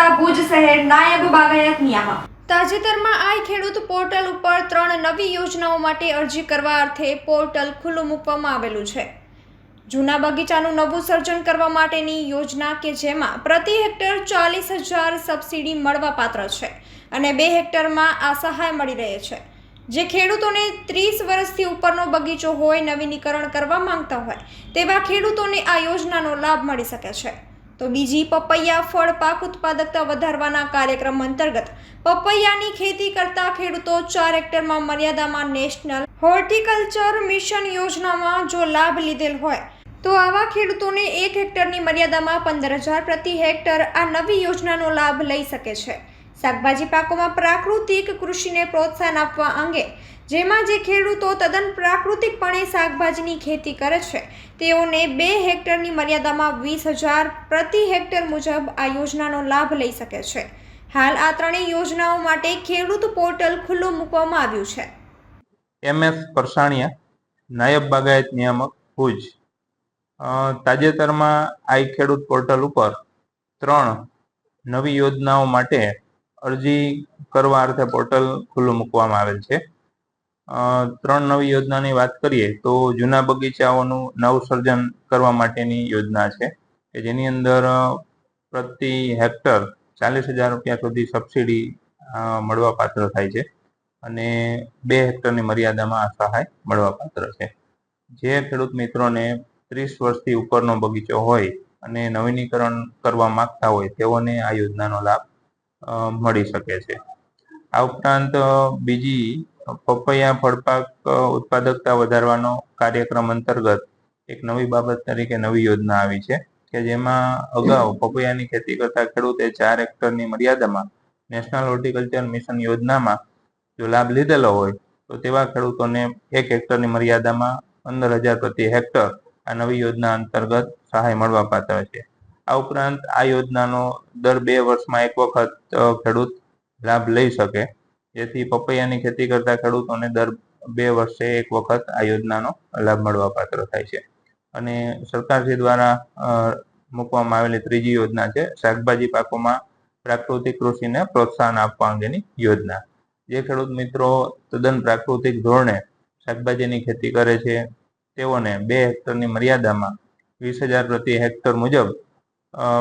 શહેર નાયબ બાગાયત નિયામક. તાજેતરમાં આઈ ખેડૂત પોર્ટલ ઉપર ત્રણ નવી યોજનાઓ માટે અરજી કરવા અર્થે પોર્ટલ ખુલ્લું મૂકવામાં આવેલું છે. જૂના બગીચાનું નવું સર્જન કરવા માટેની યોજના કે જેમાં પ્રતિ હેક્ટર ચાલીસ હજાર સબસિડી મળવાપાત્ર છે અને બે હેક્ટરમાં આ સહાય મળી રહે છે. જે ખેડૂતોને ત્રીસ વર્ષથી ઉપરનો બગીચો હોય નવીનીકરણ કરવા માંગતા હોય, તેવા ખેડૂતોને આ યોજનાનો લાભ મળી શકે છે. તો બીજી પપૈયા ફળ પાક ઉત્પાદકતા વધારવાના કાર્યક્રમ અંતર્ગત પપૈયાની ખેતી કરતા ખેડૂતો ચાર હેક્ટરમાં મર્યાદામાં નેશનલ હોર્ટિકલ્ચર મિશન યોજનામાં જો લાભ લીધેલ હોય, તો આવા ખેડૂતોને એક હેક્ટરની મર્યાદામાં પંદર હજાર પ્રતિ હેક્ટર આ નવી યોજનાનો લાભ લઈ શકે છે. શાકભાજી પાકોમાં પ્રાકૃતિક કૃષિને પ્રોત્સાહન આપવા અંગે, જેમાં જે ખેડૂતો તદ્દન પ્રાકૃતિકપણે શાકભાજીની ખેતી કરે છે, તેઓને બે હેક્ટરની મર્યાદામાં વીસ હજાર પ્રતિ હેક્ટર મુજબ આ યોજનાનો લાભ લઈ શકે છે. હાલ આ ત્રણેય યોજનાઓ માટે ખેડૂત પોર્ટલ ખુલ્લું મૂકવામાં આવ્યું છે. એમ એસ પરસાણીયા, નાયબ બાગાયત નિયામક ભુજ. તાજેતરમાં આઈ ખેડૂત પોર્ટલ ઉપર ત્રણ નવી યોજનાઓ માટે અરજી કરવા અર્થે પોર્ટલ ખુલ્લું મૂકવામાં આવેલ છે. ત્રણ નવી યોજનાની વાત કરીએ તો જૂના બગીચાઓનું નવસર્જન કરવા માટેની યોજના છે કે જેની અંદર પ્રતિ હેક્ટર ચાલીસ હજાર રૂપિયા સુધી સબસિડી મળવા મળવાપાત્ર થાય છે અને બે હેક્ટરની મર્યાદામાં આ સહાય મળવાપાત્ર છે. જે ખેડૂત મિત્રોને ત્રીસ વર્ષથી ઉપરનો બગીચો હોય અને નવીનીકરણ કરવા માંગતા હોય તેઓને આ યોજનાનો લાભ મળી શકે છે. આ ઉપરાંત બીજી પપૈયા ફળપાક ઉત્પાદકતા વધારવાનો કાર્યક્રમ અંતર્ગત એક નવી બાબત તરીકે નવી યોજના આવી છે કે જેમાં અગાઉ પપૈયાની ખેતી કરતા ખેડૂતે ચાર હેક્ટરની મર્યાદામાં નેશનલ હોર્ટિકલ્ચર મિશન યોજનામાં જો લાભ લીધેલો હોય, તો તેવા ખેડૂતોને એક હેક્ટરની મર્યાદામાં પંદર હજાર પ્રતિ હેક્ટર આ નવી યોજના અંતર્ગત સહાય મળવા પાત્ર છે. આ ઉપરાંત આ યોજનાનો દર બે વર્ષમાં એક વખત ખેડૂત લાભ લઈ શકે. જેથી પપૈયાની ખેતી કરતા ખેડૂતોને દર બે વર્ષે એક વખત આ યોજનાનો લાભ મળવા પાત્ર થાય છે. અને સરકારશ્રી દ્વારા મૂકવામાં આવેલી ત્રીજી યોજના છે, શાકભાજી પાકોમાં પ્રાકૃતિક કૃષિને પ્રોત્સાહન આપવા અંગેની યોજના. જે ખેડૂત મિત્રો તદ્દન પ્રાકૃતિક ધોરણે શાકભાજીની ખેતી કરે છે, તેઓને બે હેક્ટરની મર્યાદામાં વીસ હજાર પ્રતિ હેક્ટર મુજબ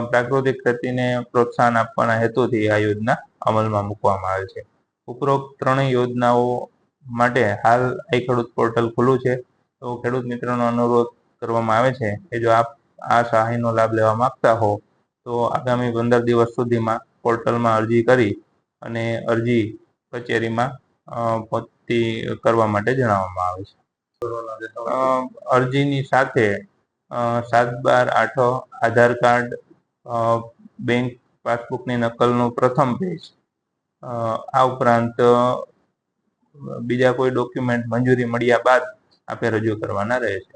પ્રાકૃતિક ખેતીને પ્રોત્સાહન આપવાના હેતુથી આ યોજના અમલમાં મૂકવામાં આવે છે. ઉપરોક્ત ત્રણેય યોજનાઓ માટે હાલ આઈ ખેડૂત પોર્ટલ ખુલ્લું છે. તો ખેડૂત મિત્રોનો અનુરોધ કરવામાં આવે છે કે જો આપ આ સહાયનો લાભ લેવા માંગતા હો, તો આગામી પંદર દિવસ સુધીમાં પોર્ટલમાં અરજી કરી અને અરજી કચેરીમાં પહોંચતી કરવા માટે જણાવવામાં આવે છે. અરજીની સાથે સાત બાર આઠો આધાર કાર્ડ બેંક પાસબુકની નકલનું પ્રથમ પેજ. આ ઉપરાંત બીજા કોઈ ડોક્યુમેન્ટ મંજૂરી મળ્યા બાદ આપે રજૂ કરવાના રહે છે